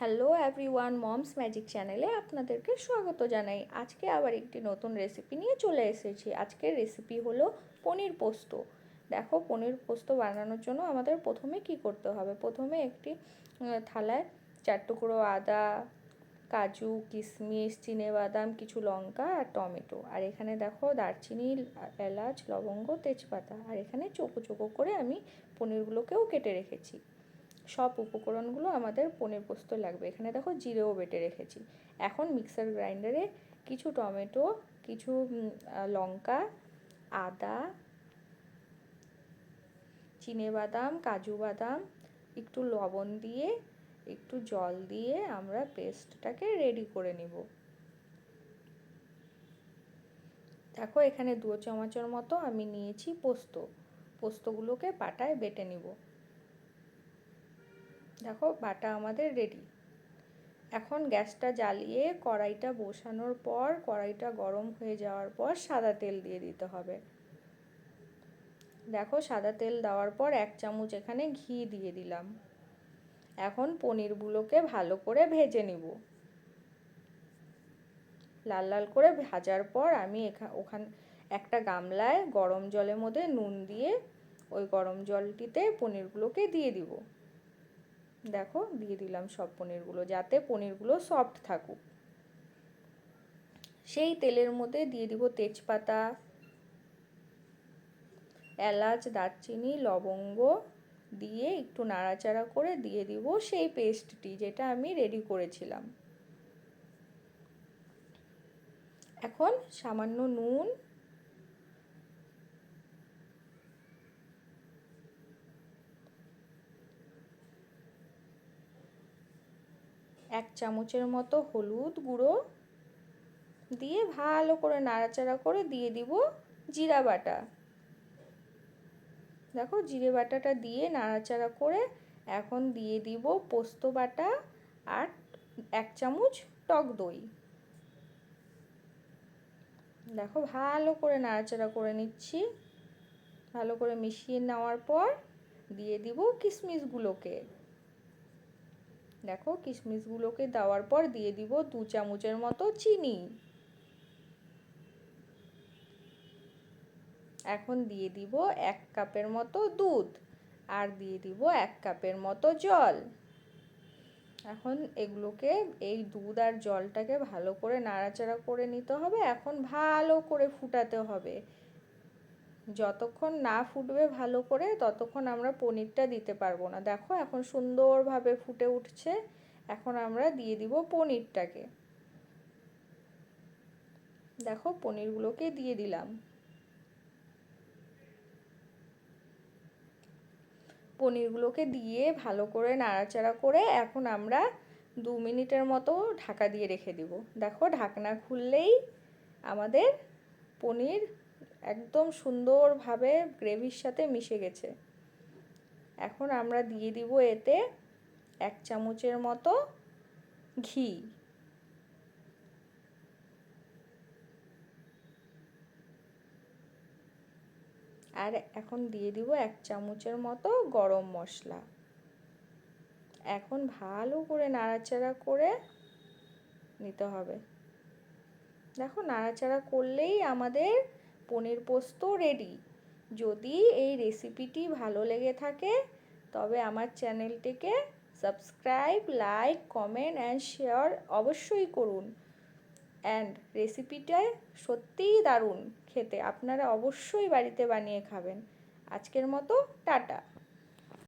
Hello everyone, moms magic চ্যানেলে আপনাদেরকে স্বাগত জানাই। আজকে আবার একটি নতুন রেসিপি নিয়ে চলে এসেছি। আজকের রেসিপি হলো পনির পোস্ত। দেখো, পনির পোস্ত বানানোর জন্য আমাদের প্রথমে কি করতে হবে? প্রথমে একটি থালায় চার টুকরো আদা, কাজু, কিশমিশ বাদাম কিছু লঙ্কা আর টমেটো। আর এখানে দেখো দারচিনি, এলাচ, লবঙ্গ, তেজপাতা। আর এখানে চোখো চোখো করে আমি পনিরগুলোকেও কেটে রেখেছি। সব উপকরণগুলো আমাদের পনির পোস্ত লাগবে। এখানে দেখো জিরেও বেটে রেখেছি। এখন মিক্সার গ্রাইন্ডারে কিছু টমেটো, কিছু লঙ্কা, আদা, চিনে বাদাম, কাজু বাদাম, একটু লবণ দিয়ে, একটু জল দিয়ে আমরা পেস্টটাকে রেডি করে নিব। দেখো এখানে দু চামচের মতো আমি নিয়েছি পোস্ত। পোস্তগুলোকে পাটায় বেটে নিব। দেখো, বাটা আমাদের রেডি এখন গ্যাসটা জ্বালিয়ে কড়াইটা বসানোর পর, কড়াইটা গরম হয়ে যাওয়ার পর সাদা তেল দিয়ে দিতে হবে। দেখো, সাদা তেল দেওয়ার পর এক চামচ এখানে ঘি দিয়ে দিলাম। এখন পনিরগুলোকে ভালো করে ভেজে নিব। লাল লাল করে ভাজার পর আমি ওখান, একটা গামলায় গরম জলের মধ্যে নুন দিয়ে ওই গরম জলটিতে পনিরগুলোকে দিয়ে দিব। দেখো, দিয়ে দিলাম সব পনিরগুলো যাতে পনিরগুলো সফট থাকুক। সেই তেলের মধ্যে দিয়ে দিব তেজপাতা, এলাচ, দারচিনি, লবঙ্গ, দিয়ে একটু নাড়াচাড়া করে দিয়ে দিব সেই পেস্টটি যেটা আমি রেডি করেছিলাম। এখন সামান্য নুন এক চামচের মতো হলুদ গুঁড়ো দিয়ে ভালো করে নাড়াচাড়া করে দিয়ে দিব জিরা বাটা। দেখো জিরে বাটাটা দিয়ে নাড়াচাড়া করে এখন দিয়ে দিব পোস্ত বাটা আর এক চামচ টক দই। দেখো ভালো করে নাড়াচাড়া করে নিচ্ছি। ভালো করে মিশিয়ে নেওয়ার পর দিয়ে দিব কিশমিশগুলোকে দেখো কিশমিশগুলোকে দেওয়ার পর দিয়ে দিব দু চামচের মতো চিনি। এখন দিয়ে দিব এক কাপের মতো দুধ আর দিয়ে দিব এক কাপের মতো জল। এখন এগুলোকে, এই দুধ আর জলটাকে ভালো করে নাড়াচাড়া করে নিতে হবে। এখন ভালো করে ফুটাতে হবে। যতক্ষণ না ফুটবে ভালো করে, ততক্ষণ আমরা পনিরটা দিতে পারব না। দেখো, এখন সুন্দরভাবে ফুটে উঠছে। এখন আমরা দিয়ে দিব পনিরটাকে। দেখো, পনিরগুলোকে দিয়ে দিলাম। পনিরগুলোকে দিয়ে ভালো করে নাড়াচাড়া করে এখন আমরা দু মিনিটের মতো ঢাকা দিয়ে রেখে দিব। দেখো, ঢাকনা খুললেই আমাদের পনির একদম সুন্দরভাবে গ্রেভির সাথে মিশে গেছে। এখন আমরা দিয়ে দিব এতে এক চামচের মতো ঘি। আর এখন দিয়ে দিব এক চামচের মতো গরম মশলা। এখন ভালো করে নাড়াচাড়া করে নিতে হবে। দেখো, নাড়াচাড়া করলেই আমাদের পনির পোস্ত রেডি যদি এই রেসিপিটি ভালো লেগে থাকে, তবে আমার চ্যানেলটিকে subscribe like comment and share অবশ্যই করুন। অ্যান্ড রেসিপিটা সত্যিই দারুণ। খেতে আপনারা অবশ্যই বাড়িতে বানিয়ে খাবেন। আজকের মতো, টাটা।